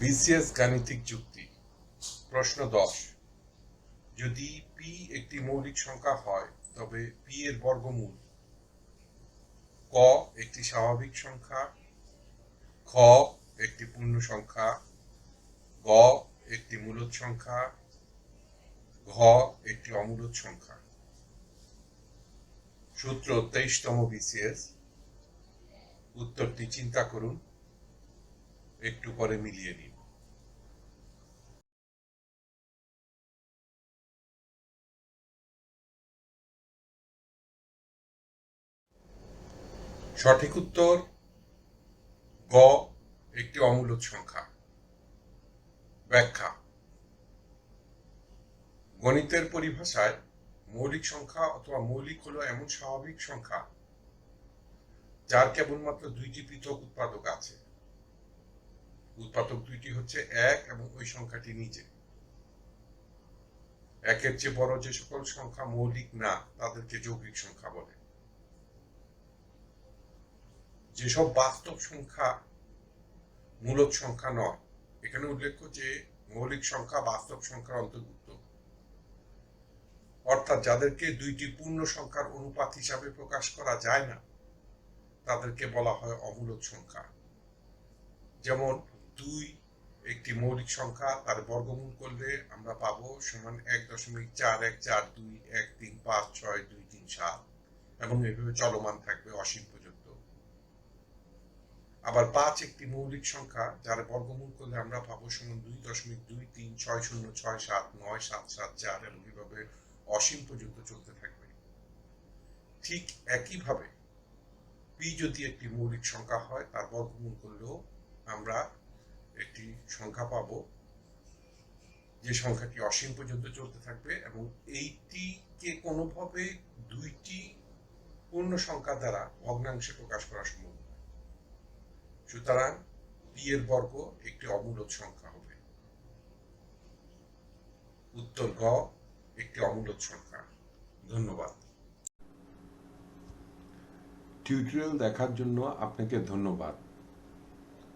BCS গাণিতিক যুক্তি। প্রশ্ন দশ। যদি পি একটি মৌলিক সংখ্যা হয়, তবে পি এর বর্গমূল। ক একটি স্বাভাবিক সংখ্যা। খ একটি পূর্ণ সংখ্যা। গ একটি মূলদ সংখ্যা। ঘ একটি অমূলদ সংখ্যা। সূত্র তেইশতম বিসিএস। উত্তরটি চিন্তা করুন। একটু পরে মিলিয়ে নিন। সঠিক উত্তর, গ, একটি অমূলদ সংখ্যা। ব্যাখ্যা, গণিতের পরিভাষায় মৌলিক সংখ্যা অথবা মৌলিক হলো এমন স্বাভাবিক সংখ্যা যার কেবলমাত্র দুইটি পৃথক উৎপাদক আছে। উৎপাদক দুইটি হচ্ছে এক এবং ওই সংখ্যাটি নিজে একের চেয়ে বড় যে সকল সংখ্যা মৌলিক না তাদেরকে যৌগিক সংখ্যা বলে। যেসব বাস্তব সংখ্যা মূলদ সংখ্যা নয়, এখানে উল্লেখ্য যে মৌলিক সংখ্যা বাস্তব সংখ্যার অন্তর্ভুক্ত। অর্থাৎ যাদেরকে দুইটি পূর্ণ সংখ্যার অনুপাত হিসাবে প্রকাশ করা যায় না, তাদেরকে বলা হয় অমূলক সংখ্যা। যেমন দুই একটি মৌলিক সংখ্যা, তার বর্গমূল করলে আমরা পাবো সমান এক দশমিক চার এক চার দুই এক তিন পাঁচ ছয় দুই তিন সাত। এবং এভাবে চলমান থাকবে অসীম পর্যন্ত আবার পাঁচ একটি মৌলিক সংখ্যা, যার বর্গমূল করলে আমরা পাবো সমান দুই দশমিক দুই তিন ছয় শূন্য ছয় সাত নয় সাত সাত চার এবং এভাবে অসীম পর্যন্ত চলতে থাকবে। ঠিক একইভাবে পি যদি একটি মৌলিক সংখ্যা হয়, তার বর্গমূল করলেও আমরা একটি সংখ্যা পাব, যে সংখ্যাটি অসীম পর্যন্ত চলতে থাকবে এবং এইটিকে কোনোভাবে দুইটি পূর্ণ সংখ্যা দ্বারা ভগ্নাংশে প্রকাশ করা সম্ভব সুতরাং পি এর বর্গ একটি অমূলদ সংখ্যা হবে। উত্তর গ একটি অমূলদ সংখ্যা। ধন্যবাদ। টিউটোরিয়াল দেখার জন্য আপনাকে ধন্যবাদ।